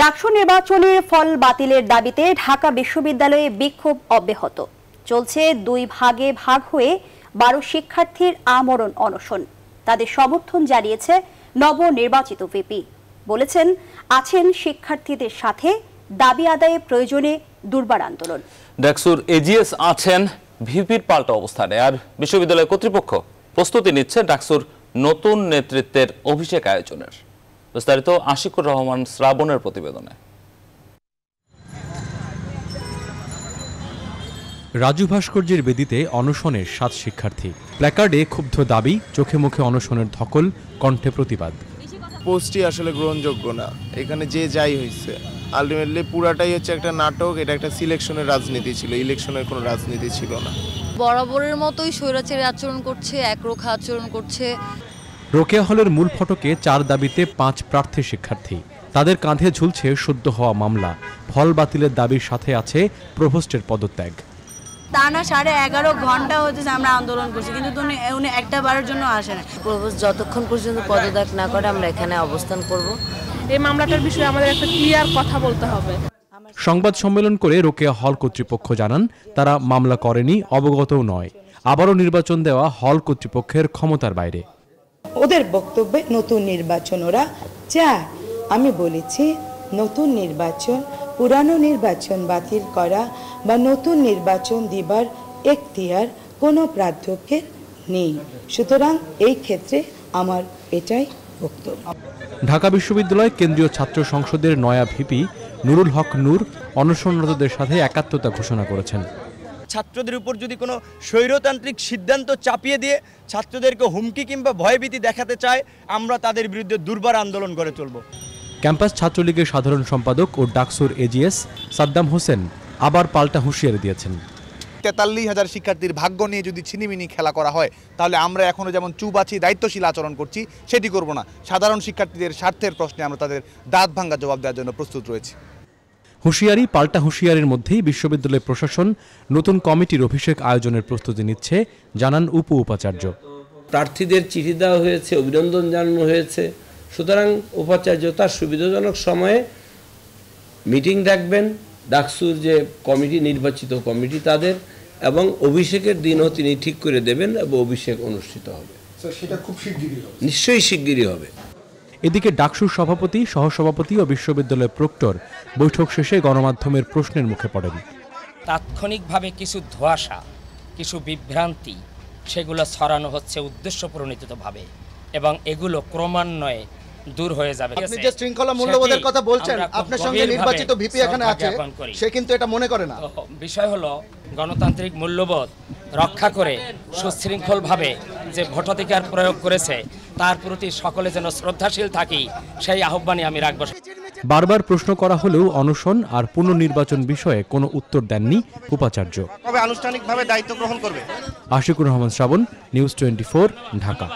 ডাকসু নির্বাচনের ফল বাতিলের দাবিতে ঢাকা বিশ্ববিদ্যালয়ে বিক্ষোভ অব্যাহত। চলছে দুই ভাগে ভাগ হয়ে বারো শিক্ষার্থীর আমরণ অনশন। তাদের সমর্থন জানিয়েছে নবনির্বাচিত ভিপি। বলেছেন, আছেন শিক্ষার্থীদের সাথে দাবি আদায়ে প্রয়োজনে দুর্বার আন্দোলন। ডাকসুর এজিএস আছেন ভিপির পাল্টা অবস্থানে। আর বিশ্ববিদ্যালয় কর্তৃপক্ষ প্রস্তুতি নিচ্ছে ডাকসুর নতুন নেতৃত্বের অভিষেক আয়োজনের। বিস্তারিত আশিকুর রহমান শ্রাবণের প্রতিবেদনে। রাজু ভাস্কর্যের বেদিতে অনশনের সাত শিক্ষার্থী। প্ল্যাকার্ডে ক্ষুব্ধ দাবি চোখে মুখে অনশনের ধকল কণ্ঠে প্রতিবাদ। পোস্টই আসলে গ্রহণযোগ্য না। এখানে যে যাই হয়েছে আলটিমেটলি পুরাটাই হচ্ছে একটা নাটক এটা একটা সিলেকশনের রাজনীতি ছিল ইলেকশনের কোনো রাজনীতি ছিল না। বরাবরের মতোই স্বৈরাচারী আচরণ করছে একরোখা আচরণ করছে। রোকেয়া হলের মূল ফটকে চার দাবিতে পাঁচ প্রার্থী শিক্ষার্থী। তাদের কাঁধে ঝুলছে সদ্য হওয়া মামলা। ফল বাতিলের দাবির সাথে আছে প্রভোস্টের পদত্যাগ। টানা সাড়ে এগারো ঘণ্টা হতেছে আমরা আন্দোলন করছি কিন্তু উনি উনি একটা বারের জন্য আসে না প্রভোস্ট যতক্ষণ পর্যন্ত পদত্যাগ না করে আমরা এখানে অবস্থান করব। এই মামলাটার বিষয়ে আমাদের একটা ক্লিয়ার কথা বলতে হবে। সংবাদ সম্মেলন করে রোকেয়া হল কর্তৃপক্ষ জানান তারা মামলা করেনি অবগতও নয়। আবারও নির্বাচন দেওয়া হল কর্তৃপক্ষের ক্ষমতার বাইরে। ওদের বক্তব্যে নতুন নির্বাচন ওরা চায়। আমি বলেছি, নতুন নির্বাচন, পুরানো নির্বাচন বাতিল করা বা নতুন নির্বাচন দিবার এখতিয়ার কোনো প্রাধ্যক্ষের নেই। সুতরাং এই ক্ষেত্রে আমার এটাই বক্তব্য। ঢাকা বিশ্ববিদ্যালয় কেন্দ্রীয় ছাত্র সংসদের নয়া ভিপি নুরুল হক নূর অনশনরতদের সাথে একাত্মতা ঘোষণা করেছেন। ছাত্রদের উপর যদি কোনো স্বৈরতান্ত্রিক সিদ্ধান্ত চাপিয়ে দিয়ে ছাত্রদেরকে হুমকি কিংবা ভয়ভীতি দেখাতে চায় আমরা তাদের বিরুদ্ধে দুর্বার আন্দোলন করে চলব ক্যাম্পাস ছাত্রলীগের সাধারণ সম্পাদক ও ডাকসুর এজিএস সাদ্দাম হোসেন আবার পাল্টা হুঁশিয়ারি দিয়েছেন। তেতাল্লিশ হাজার শিক্ষার্থীর ভাগ্য নিয়ে যদি ছিনিমিনি খেলা করা হয় তাহলে আমরা এখনও যেমন চুপ আছি দায়িত্বশীল আচরণ করছি সেটি করব না। সাধারণ শিক্ষার্থীদের স্বার্থের প্রশ্নে আমরা তাদের দাঁত ভাঙ্গা জবাব দেওয়ার জন্য প্রস্তুত রয়েছি। হুঁশিয়ারি পাল্টা হুঁশিয়ারির মধ্যেই বিশ্ববিদ্যালয় প্রশাসন নতুন কমিটির অভিষেক আয়োজনের প্রস্তুতি নিচ্ছে জানান উপ উপাচার্য। প্রার্থীদের চিঠি দেওয়া হয়েছে অভিনন্দন জানানো হয়েছে। সুতরাং উপাচার্য তার সুবিধাজনক সময়ে মিটিং ডাকবেন ডাকসুর যে কমিটি নির্বাচিত কমিটি তাদের এবং অভিষেকের দিনও তিনি ঠিক করে দেবেন এবং অভিষেক অনুষ্ঠিত হবে। সেটা খুব শিগগিরই হবে। নিশ্চয়ই শিগগিরই হবে। এদিকে ডাকসুর সভাপতি সহসভাপতি ও বিশ্ববিদ্যালয়ের প্রক্টর বৈঠক শেষে গণমাধ্যমের প্রশ্নের মুখে পড়েন। তাৎক্ষণিকভাবে কিছু ধোঁয়াশা কিছু বিভ্রান্তি সেগুলো ছড়ানো হচ্ছে উদ্দেশ্য প্রণীতভাবে এবং এগুলো ক্রমান্বয়ে দূর হয়ে যাবে। আপনি যে শৃঙ্খলা মূল্যবোধের কথা বলছেন আপনার সঙ্গে নির্বাচিত ভিপি এখানে আছে সে কিন্তু এটা মনে করে না। বিষয় হলো গণতান্ত্রিক মূল্যবোধ রক্ষা করে সুশৃঙ্খলভাবে যে ভোটাধিকার প্রয়োগ করেছে তার প্রতি সকলে যেন শ্রদ্ধাশীল থাকি সেই আহ্বানই আমি রাখব। বারবার প্রশ্ন করা হলেও অনশন আর পুনর্নির্বাচন বিষয়ে কোনো উত্তর দেননি উপাচার্য। কবে আনুষ্ঠানিকভাবে দায়িত্ব গ্রহণ করবে? Ashikur Rahman Shrabon news twenty Dhaka.